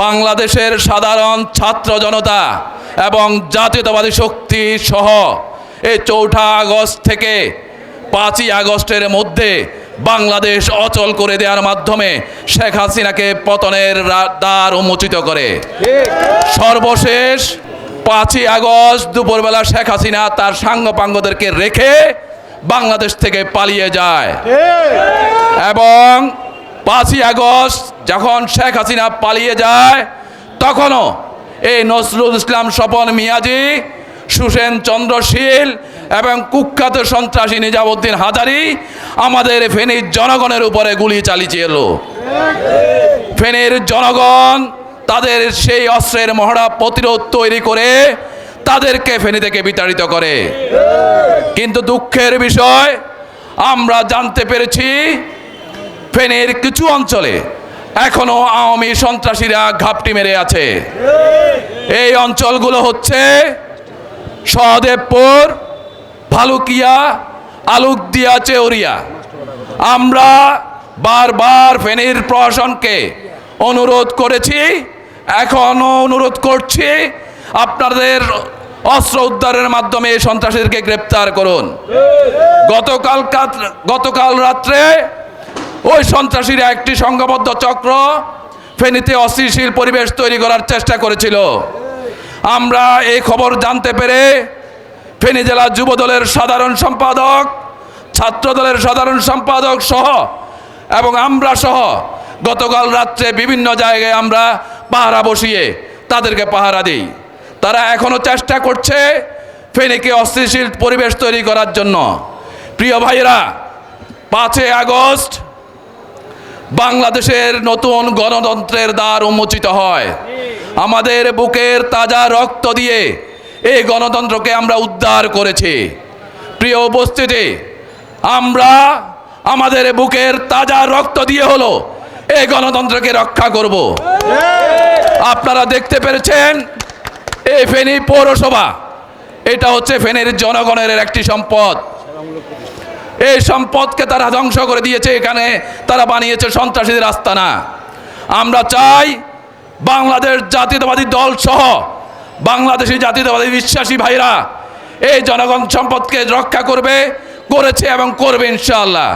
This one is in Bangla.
বাংলাদেশের সাধারণ ছাত্র জনতা এবং জাতীয়তাবাদী শক্তি সহ এই চৌঠা আগস্ট থেকে পাঁচই আগস্টের মধ্যে বাংলাদেশ অচল করে দেওয়ার মাধ্যমে শেখ হাসিনাকে পতনের দ্বার উন্মোচিত করে। সর্বশেষ পাঁচই আগস্ট দুপুরবেলা শেখ হাসিনা তার সাঙ্গপাঙ্গদেরকে রেখে বাংলাদেশ থেকে পালিয়ে যায়। এবং পাঁচই আগস্ট যখন শেখ হাসিনা পালিয়ে যায়, তখনও এই নজরুল ইসলাম স্বপন মিয়াজি, সুসেন চন্দ্রশীল এবং কুখ্যাত সন্ত্রাসী নিজামুদ্দিন হাজারি আমাদের ফেনীর জনগণের উপরে গুলি চালিয়েছিল। ফেনীর জনগণ তাদের সেই অস্ত্রের মহড়া প্রতিরোধ তৈরি করে তাদেরকে ফেনী থেকে বিতাড়িত করে। কিন্তু দুঃখের বিষয়, আমরা জানতে পেরেছি ফেনীর কিছু অঞ্চলে এখনও আওয়ামী সন্ত্রাসীরা ঘাপটি মেরে আছে। এই অঞ্চলগুলো হচ্ছে সহদেবপুর, ভালুকিয়া, আলুকদিয়া, চেউরিয়া। আমরা বারবার ফেনীর প্রশাসনকে অনুরোধ করেছি এখনও অনুরোধ করছি, আপনাদের অস্ত্র উদ্ধারের মাধ্যমে সন্ত্রাসীদেরকে গ্রেপ্তার করুন। গতকাল গতকাল রাত্রে ওই সন্ত্রাসীরা একটি সংঘবদ্ধ চক্র ফেনীতে অস্থিতিশীল পরিবেশ তৈরি করার চেষ্টা করেছিল। আমরা এই খবর জানতে পেরে ফেনী জেলা যুব দলের সাধারণ সম্পাদক ছাত্র দলের সাধারণ সম্পাদক সহ এবং আমরা সহ গতকাল রাত্রে বিভিন্ন জায়গায় আমরা পাহারা বসিয়ে তাদেরকে পাহারা দিই। তারা এখনও চেষ্টা করছে ফেনীকে অস্থিতিশীল পরিবেশ তৈরি করার জন্য। প্রিয় ভাইরা পাঁচই আগস্ট বাংলাদেশের নতুন গণতন্ত্রের দ্বার উন্মোচিত হয়। আমাদের বুকের তাজা রক্ত দিয়ে এই গণতন্ত্রকে আমরা উদ্ধার করেছি। প্রিয় উপস্থিতি, আমরা আমাদের বুকের তাজা রক্ত দিয়ে হলো এই গণতন্ত্রকে রক্ষা করব। আপনারা দেখতে পেরেছেন, এই ফেনী পৌরসভা, এটা হচ্ছে ফেনীর জনগণের একটি সম্পদ। এই সম্পদকে তারা ধ্বংস করে দিয়েছে এখানে। তারা বানিয়েছে সন্ত্রাসীদের আস্তানা আমরা চাই বাংলাদেশ জাতীয়তাবাদী দল সহ বাংলাদেশি জাতীয়তাবাদী বিশ্বাসী ভাইরা এই জনগণ সম্পদকে রক্ষা করবে, করেছে এবং করবে ইনশাআল্লাহ।